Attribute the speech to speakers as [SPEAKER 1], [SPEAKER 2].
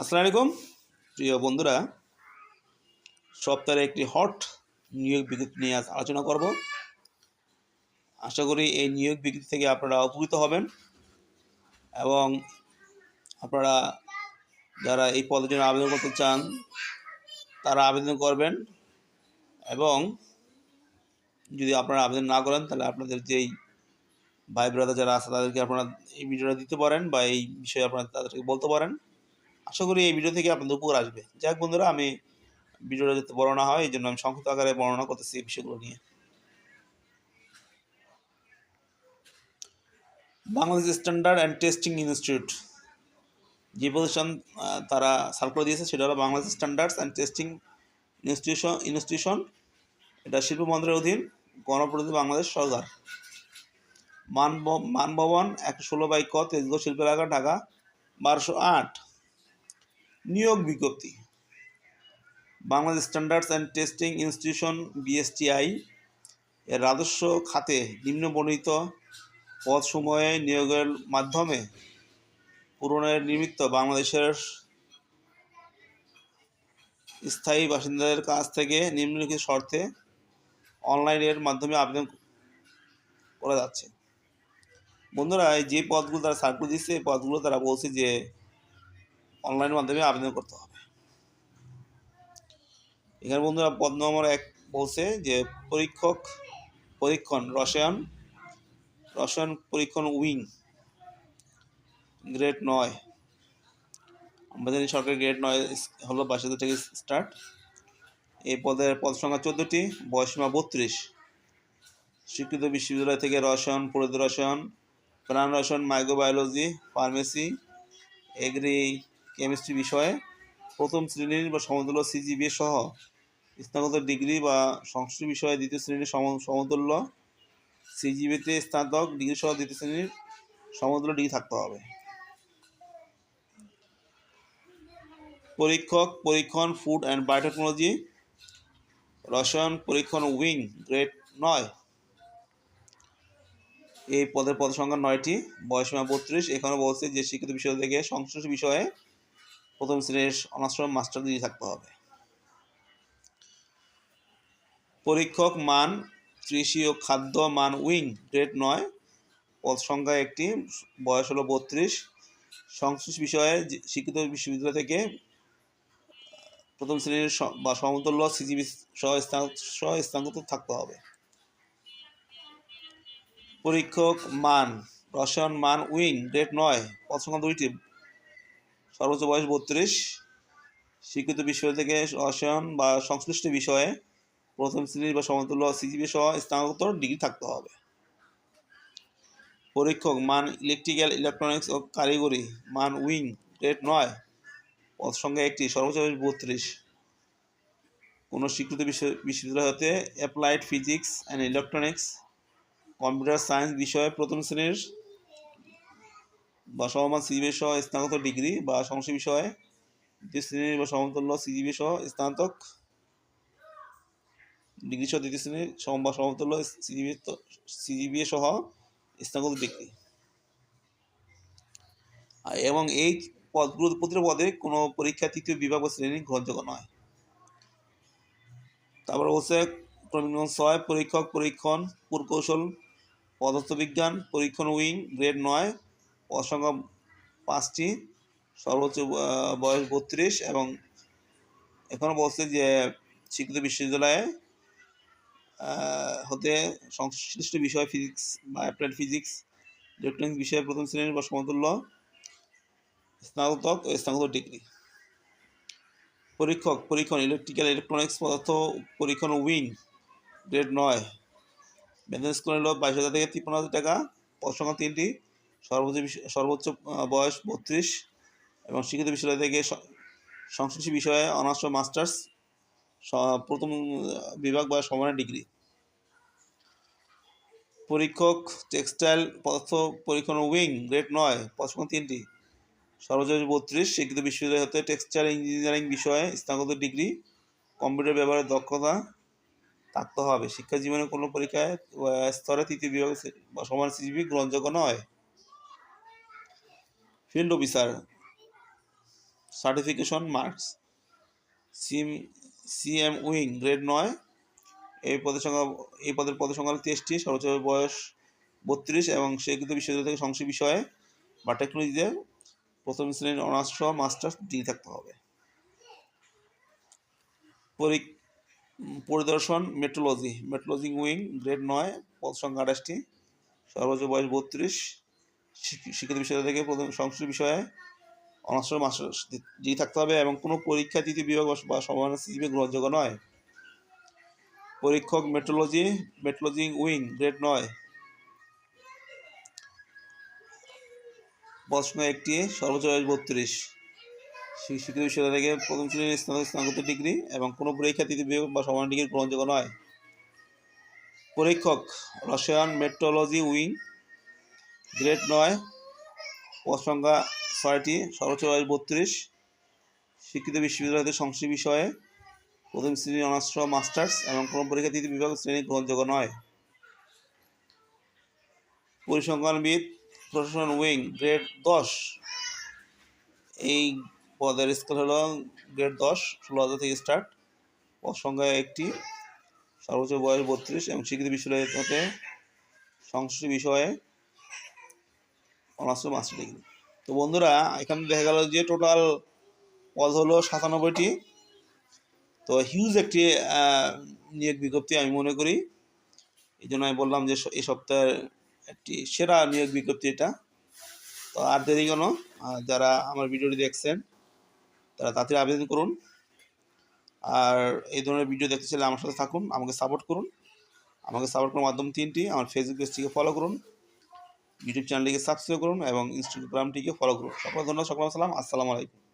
[SPEAKER 1] আসসালামু আলাইকুম। প্রিয় বন্ধুরা সপ্তাহে একটি হট নিয়োগ বিজ্ঞপ্তি নিয়ে আলোচনা করব। আশা করি এই নিয়োগ বিজ্ঞপ্তি থেকে আপনারা উপকৃত হবেন এবং আপনারা যারা এই পদের জন্য আবেদন করতে চান, তারা আবেদন করবেন এবং যদি আপনারা আবেদন না করেন, তাহলে আপনাদের যেই ভাই ব্রাদার যারা আছে, তাদেরকে আপনারা এই ভিডিওটা দিতে পারেন বা এই বিষয়ে আপনারা তাদেরকে বলতে পারেন। আশা করি এই ভিডিও থেকে আপনাদের উপকার আসবে। যাক বন্ধুরা, আমি ভিডিওটা যাতে বড় না হয় এই জন্য আমি সংক্ষিপ্ত আকারে বর্ণনা করতেছি এই বিষয়গুলো নিয়ে। Bangladesh standard and testing institute যে প্রতিষ্ঠান তারা সার্কুলার দিয়েছে, সেটা হলো Bangladesh standards and testing institution institution এটা শিল্প মন্ত্রণের অধীন, গণপ্রজাতন্ত্রী বাংলাদেশ সরকার। মান মানভবন একশো ষোলো বাই ক তেজগাঁও শিল্প এলাকা, ঢাকা, বারোশো আট। নিয়োগ বিজ্ঞপ্তি। Bangladesh standards and testing institution, BSTI, এর রাজস্ব খাতে নিম্নবর্ণিত পদসমূহে নিয়োগের মাধ্যমে পূরণের নিমিত্ত বাংলাদেশের স্থায়ী বাসিন্দাদের কাছ থেকে নিম্নলিখিত শর্তে অনলাইনের মাধ্যমে আবেদন করা যাচ্ছে। বন্ধুরা যে পদগুলো তারা সার্কুল দিচ্ছে, এই পদগুলো তারা বলছে যে অনলাইনের মাধ্যমে আবেদন করতে হবে। এখানে বন্ধুরা পদ নম্বর এক বলছে যে, পরীক্ষক পরীক্ষণ রসায়ন রসায়ন পরীক্ষণ উইং গ্রেড নয়। আমরা জানি সরকারি গ্রেড নয়, হলো বাইশ থেকে স্টার্ট এই পদের পদ সংখ্যা চোদ্দোটি বয়সীমা বত্রিশ। স্বীকৃত বিশ্ববিদ্যালয় থেকে রসায়ন পরিদ রসায়ন, প্রাণ রসায়ন মাইক্রোবায়োলজি ফার্মেসি এগ্রি কেমিস্ট্রি বিষয়ে প্রথম শ্রেণির বা সমতুল্য সিজিবি সহ স্নাতকোত্তর ডিগ্রি বা সংশ্লিষ্ট বিষয়ে দ্বিতীয় শ্রেণির সম- সমতুল্য সিজিবিতে স্নাতক ডিগ্রি সহ দ্বিতীয় শ্রেণির সমতুল্য ডিগ্রি থাকতে হবে। পরীক্ষক পরীক্ষণ ফুড অ্যান্ড বায়োটেকনোলজি, রসায়ন পরীক্ষণ উইং গ্রেড নয়। এই পদের পদ সংখ্যা নয়টি বয়সীমা বত্রিশ, এখানে বলছে যে শিক্ষিত বিষয় থেকে সংশ্লিষ্ট বিষয়ে প্রথম শ্রেণির অনাশ্রম মাস্টার ডিগ্রি থাকতে হবে। পরীক্ষক মান কৃষি ও খাদ্য মান উইং গ্রেড নয়, পদ সংখ্যা একটি, বয়স হলো বত্রিশ। সংশ্লিষ্ট বিষয়ে শিক্ষিত বিশ্ববিদ্যালয় থেকে, প্রথম শ্রেণির বা সমতুল্য সিজিবি সহ সহ থাকতে হবে। পরীক্ষক মান, রসায়ন মান উইং গ্রেড নয়, পদ সংখ্যা দুইটি সর্বোচ্চ বয়স বত্রিশ। স্বীকৃত বিশ্ববিদ্যালয় থেকে রসায়ন বা সংশ্লিষ্ট বিষয়ে প্রথম শ্রেণির বা সমতুল্য সিজিবি সহ স্নাতকোত্তর ডিগ্রি থাকতে হবে। পরীক্ষক মান ইলেকট্রিক্যাল, ইলেকট্রনিক্স ও কারিগরি মান উইং গ্রেড নয়, পদ একটি, সর্বোচ্চ বয়স বত্রিশ। কোনো স্বীকৃত বিশ্ব- বিশ্ববিদ্যালয় হতে applied physics and electronics, computer science বিষয়ে প্রথম শ্রেণির বা সমমান সিজিবি সহ স্নাতক ডিগ্রি বা সংস্কৃত বিষয়ে দ্বিতীয় শ্রেণির বা সমতুল্য সিজিবি সহ স্নাতক ডিগ্রি সহ দ্বিতীয় শ্রেণির সম বা সমতুল্য সিজিবি সিজিবি সহ স্নাতক ডিগ্রি। এবং এই পদগুলো প্রতিটা পদে কোনো পরীক্ষা তৃতীয় বিভাগ বা শ্রেণি গ্রহণযোগ্য নয়। তারপর হচ্ছে ছয়, পরীক্ষক পরীক্ষণ, পুরকৌশল, পদার্থবিজ্ঞান, পরীক্ষণ উইং, গ্রেড নয় সংখ্যা পাঁচটি, সর্বোচ্চ বয়স বত্রিশ এবং এখনও বলছে যে স্বীকৃত বিশ্ববিদ্যালয়ে হতে সংশ্লিষ্ট বিষয় ফিজিক্স বা অ্যাপ্লাইড ফিজিক্স ইলেকট্রনিক্স বিষয়ে প্রথম শ্রেণির বা সমতুল্য স্নাতক ও স্নাতক ডিগ্রি। পরীক্ষক, পরীক্ষণ, ইলেকট্রিক্যাল ইলেকট্রনিক্স পদার্থ পরীক্ষণ উইং গ্রেড নয়। বেতন স্কুল হলো বাইশ হাজার থেকে তিপ্পান্ন হাজার টাকা পদ সংখ্যা তিনটি। সর্বোচ্চ সর্বোচ্চ বয়স বত্রিশ এবং শিক্ষিত বিশ্ববিদ্যালয় থেকে সংশ্লিষ্ট বিষয়ে অনার্স ও মাস্টার্স প্রথম বিভাগ বা সমানের ডিগ্রি। পরীক্ষক টেক্সটাইল পদার্থ পরীক্ষণ উইং, গ্রেড নয় সংখ্যা তিনটি। সর্বোচ্চ বত্রিশ, শিক্ষিত বিশ্ববিদ্যালয় হতে টেক্সটাইল ইঞ্জিনিয়ারিং বিষয়ে স্নাতকোত্তর ডিগ্রি, কম্পিউটার ব্যবহারের দক্ষতা থাকতে হবে। শিক্ষা জীবনে কোনো পরীক্ষায় স্তরে তৃতীয় বিভাগ সমান সিজিবি গ্রহণযোগ্য নয়। ফিল্ড অফিসার, সার্টিফিকেশন, মার্কস সিম সিএম উইং, গ্রেড নয়। এই পদের সংখ্যা, এই পদের পদের সংখ্যা তেইশটি সর্বোচ্চ বয়স বত্রিশ এবং স্বীকৃত বিশ্ববিদ্যালয় থেকে সংস্কৃত বিষয়ে বা টেকনোলজিতে প্রথম শ্রেণির অনার্স সহ মাস্টার্স ডিগ্রি থাকতে হবে। পরিদর্শন, মেট্রোলজি মেট্রোলজি উইং, গ্রেড নয়, পদ সংখ্যা আঠাশটি, সর্বোচ্চ বয়স বত্রিশ শিক্ষিত বিশ্ববিদ্যালয় থেকে প্রথম সংস্কৃত বিষয়ে অনার্স মাস্টার্স ডিগ্রি থাকতে হবে এবং কোনো পরীক্ষা তৃতীয় বিভাগ বা সমাধান সিজিপি গ্রহণযোগ্য নয়। পরীক্ষক মেট্রোলজি মেট্রোলজি উইং গ্রেড নয়। প্রশ্ন একটি, সর্বোচ্চ বয়স বত্রিশ। শিক্ষিত বিশ্ববিদ্যালয় থেকে প্রথম শ্রেণির স্নাতক, স্নাতকোত্তর ডিগ্রি এবং কোনো পরীক্ষা তৃতীয় বিভাগ বা সমান ডিগ্রি গ্রহণযোগ্য নয়। পরীক্ষক, রসায়ন, মেট্রোলজি, উইং গ্রেড নয়। পদ সংখ্যা ছয়টি, সর্বোচ্চ বয়স বত্রিশ। শিক্ষিত বিশ্ববিদ্যালয় থেকে সংস্কৃত বিষয়ে প্রথম শ্রেণির অনার্স মাস্টার্স এবং কোনো পরীক্ষা তৃতীয় বিভাগ শ্রেণি গ্রহণযোগ্য নয়। পরিসংখ্যানবিদ প্রশাসন উইং, গ্রেড দশ। এই পদের স্কেল হলো গ্রেড দশ, ষোলো হাজার থেকে স্টার্ট। পদ একটি, সর্বোচ্চ বয়স বত্রিশ এবং স্বীকৃত বিশ্ববিদ্যালয় হতে সংস্কৃত বিষয়ে অনার্স মাস্টার ডিগ্রি তো বন্ধুরা, এখানে দেখা গেল যে টোটাল পদ হলো সাতানব্বইটি। তো হিউজ একটি নিয়োগ বিজ্ঞপ্তি আমি মনে করি। এই জন্য আমি বললাম যে এই সপ্তাহের একটি সেরা নিয়োগ বিজ্ঞপ্তি এটা। তো আর দেরি কেন? যারা আমার ভিডিওটি দেখছেন, তারা তাড়াতাড়ি আবেদন করুন। আর এই ধরনের ভিডিও দেখতে চাইলে আমার সাথে থাকুন, আমাকে সাপোর্ট করুন। আমাকে সাপোর্ট করার মাধ্যম তিনটি, আমার ফেসবুক পেজটিকে ফলো করুন। ইউটিউব চ্যানেলটিকে সাবস্ক্রাইব করুন এবং ইনস্টাগ্রামটিকে ফলো করুন। সকল ধন্যবাদ সকল সালাম আসসালামু আলাইকুম।